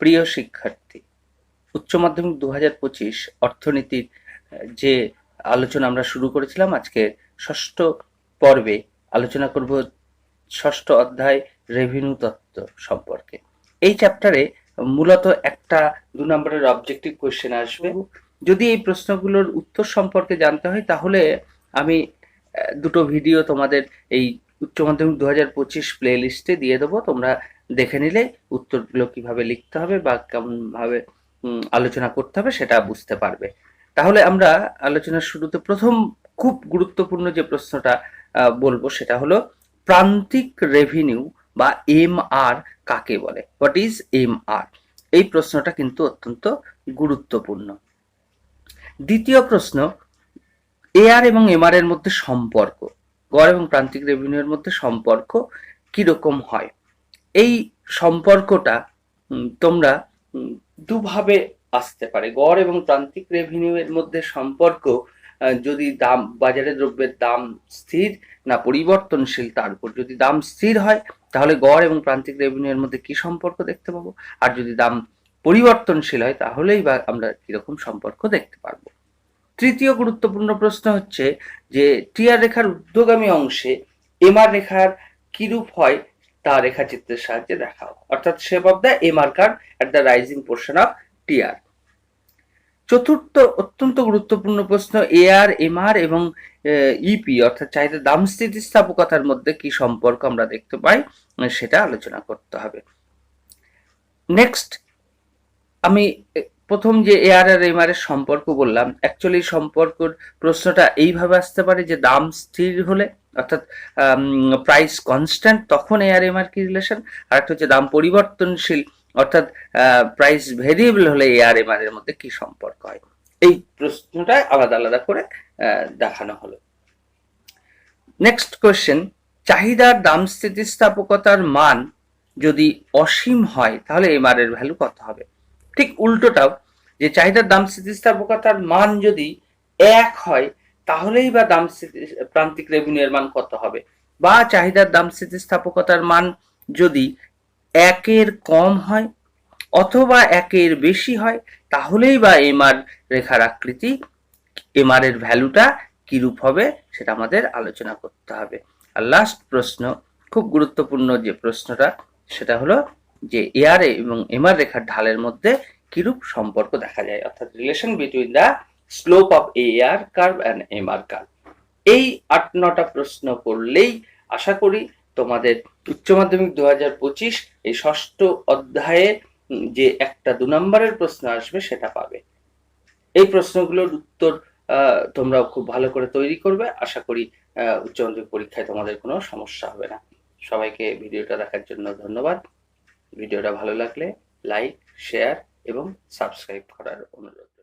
প্রিয় শিক্ষার্থী, উচ্চ মাধ্যমিক দু হাজার পঁচিশ অর্থনীতির যে আলোচনা আমরা শুরু করেছিলাম আজকে ষষ্ঠ পর্বে আলোচনা করব ষষ্ঠ অধ্যায় রেভিনিউ তত্ত্ব সম্পর্কে। এই চ্যাপ্টারে মূলত একটা দু নম্বরের অবজেক্টিভ কোয়েশ্চেন আসবে। যদি এই প্রশ্নগুলোর উত্তর সম্পর্কে জানতে হয় তাহলে আমি দুটো ভিডিও তোমাদের এই উচ্চ মাধ্যমিক দু হাজার পঁচিশ প্লে লিস্টে দিয়ে দেবো। তোমরা দেখে নিলে উত্তরগুলো কীভাবে লিখতে হবে বা কেমনভাবে আলোচনা করতে হবে সেটা বুঝতে পারবে। তাহলে আমরা আলোচনার শুরুতে প্রথম খুব গুরুত্বপূর্ণ যে প্রশ্নটা বলব সেটা হলো, প্রান্তিক রেভিনিউ বা এম আর কাকে বলে? হোয়াট ইজ এম আর এই প্রশ্নটা কিন্তু অত্যন্ত গুরুত্বপূর্ণ। দ্বিতীয় প্রশ্ন এআর এবং এমআর এর মধ্যে সম্পর্ক। গড় এবং প্রান্তিক রেভিনিউর মধ্যে সম্পর্ক কীরকম হয়? এই সম্পর্কটা তোমরা দুভাবে আসতে পারে। গড় এবং প্রান্তিক রেভিনিউ এর মধ্যে সম্পর্ক যদি দাম, বাজারে দ্রব্যের দাম স্থির না পরিবর্তনশীল, তার উপর যদি দাম স্থির হয়, তাহলে গড় এবং প্রান্তিক রেভিনিউ এর মধ্যে কি সম্পর্ক দেখতে পাবো? আর যদি দাম পরিবর্তনশীল হয়, তাহলেই বা আমরা কীরকম সম্পর্ক দেখতে পারব? তৃতীয় গুরুত্বপূর্ণ প্রশ্ন হচ্ছে যে টিআর রেখার ঊর্ধ্বগামী অংশে এমআর রেখার কিরূপ হয় তা রেখাচিত্রের সাহায্যে দেখাও অর্থাৎ shape of the MR curve at the rising portion of TR চতুর্থ অত্যন্ত গুরুত্বপূর্ণ প্রশ্ন, এআর, এমআর এবং ইপি অর্থাৎ চাহিদা দাম স্থিতিস্থাপকতার মধ্যে কি সম্পর্ক আমরা দেখতে পাই, সেটা আলোচনা করতে হবে। নেক্সট আমি প্রথম যে এআর আর এমআর এর সম্পর্ক বললাম অ্যাকচুয়ালি সম্পর্কর প্রশ্নটা এইভাবে আসতে পারে যে দাম স্থির হলে, অর্থাৎ প্রাইস কনস্ট্যান্ট তখন এআর এমআর কি রিলেশন আর একটা হচ্ছে দাম পরিবর্তনশীল, অর্থাৎ প্রাইস ভেরিয়েবল হলে এআর এমআর এর মধ্যে কি সম্পর্ক হয়? এই প্রশ্নটা আলাদা আলাদা করে দেখানো হলো। নেক্সট কোয়েশ্চেন চাহিদার দাম স্থিতিস্থাপকতার মান যদি অসীম হয়, তাহলে এমআর এর ভ্যালু কত হবে? ঠিক উল্টোটাও যে চাহিদার দাম স্থিতিস্থাপকতার মান যদি এক হয়, তাহলেই বা দাম প্রান্তিক রেভিনিউ এর মান কত হবে? বা চাহিদার দাম স্থিতিস্থাপকতার মান যদি একের কম হয় অথবা একের বেশি হয়, তাহলেই বা এমআর রেখার আকৃতি, এমআর এর ভ্যালুটা কিরূপ হবে সেটা আমাদের আলোচনা করতে হবে। আর লাস্ট প্রশ্ন, খুব গুরুত্বপূর্ণ যে প্রশ্নটা, সেটা হলো যে এআর এবং এমআর রেখার ঢালের মধ্যে কিরূপ সম্পর্ক দেখা যায়? অর্থাৎ relation between the slope of AR curve and MR curve এই আট নটা প্রশ্ন করলেই আশা করি তোমাদের উচ্চ মাধ্যমিক দু হাজার পঁচিশ এই ষষ্ঠ অধ্যায়ে যে একটা দু নম্বরের প্রশ্ন আসবে সেটা পাবে। এই প্রশ্নগুলোর উত্তর তোমরা খুব ভালো করে তৈরি করবে। আশা করি উচ্চ মাধ্যমিক পরীক্ষায় তোমাদের কোনো সমস্যা হবে না। সবাইকে ভিডিওটা দেখার জন্য ধন্যবাদ। ভিডিওটা ভালো লাগলে লাইক শেয়ার এবং সাবস্ক্রাইব করার অনুরোধ।